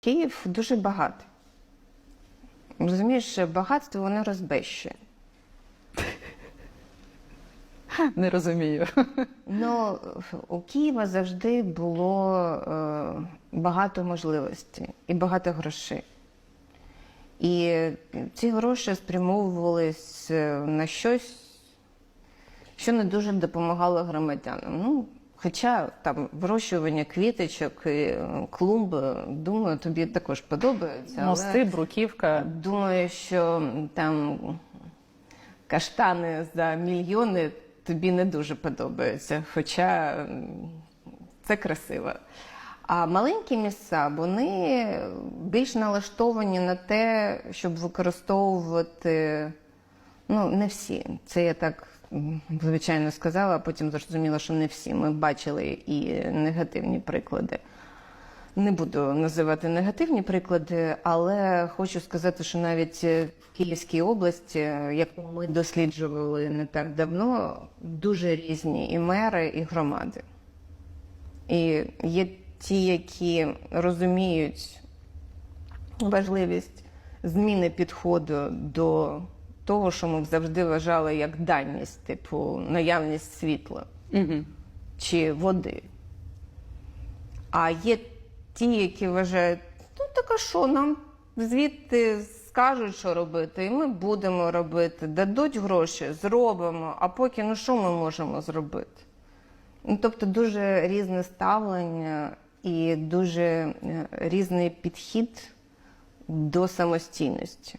Київ дуже багатий. Розумієш, багатство воно розбещує. Не розумію. Ну, у Києва завжди було е, багато можливостей і багато грошей. І ці гроші спрямовувались е, на щось, що не дуже допомагало громадянам. Ну, хоча там вирощування квіточок і клумби, думаю, тобі також подобається. але- Мости, бруківка. Думаю, що там каштани за мільйони тобі не дуже подобаються, хоча це красиво. А маленькі місця вони більш налаштовані на те, щоб використовувати ну, не всі. Це я так звичайно сказала, а потім зрозуміла, що не всі. Ми бачили і негативні приклади. Не буду називати негативні приклади, але хочу сказати, що навіть е, в Київській області, е, яку ми досліджували не так давно, дуже різні і мери, і громади. І є ті, які розуміють важливість зміни підходу до того, що ми завжди вважали як даність, типу наявність світла Угу. чи води. А є ті, які вважають, ну так а що, нам звідти скажуть, що робити, і ми будемо робити, дадуть гроші, зробимо, а поки ну що ми можемо зробити? Ну, тобто дуже різне ставлення і дуже е, різний підхід до самостійності.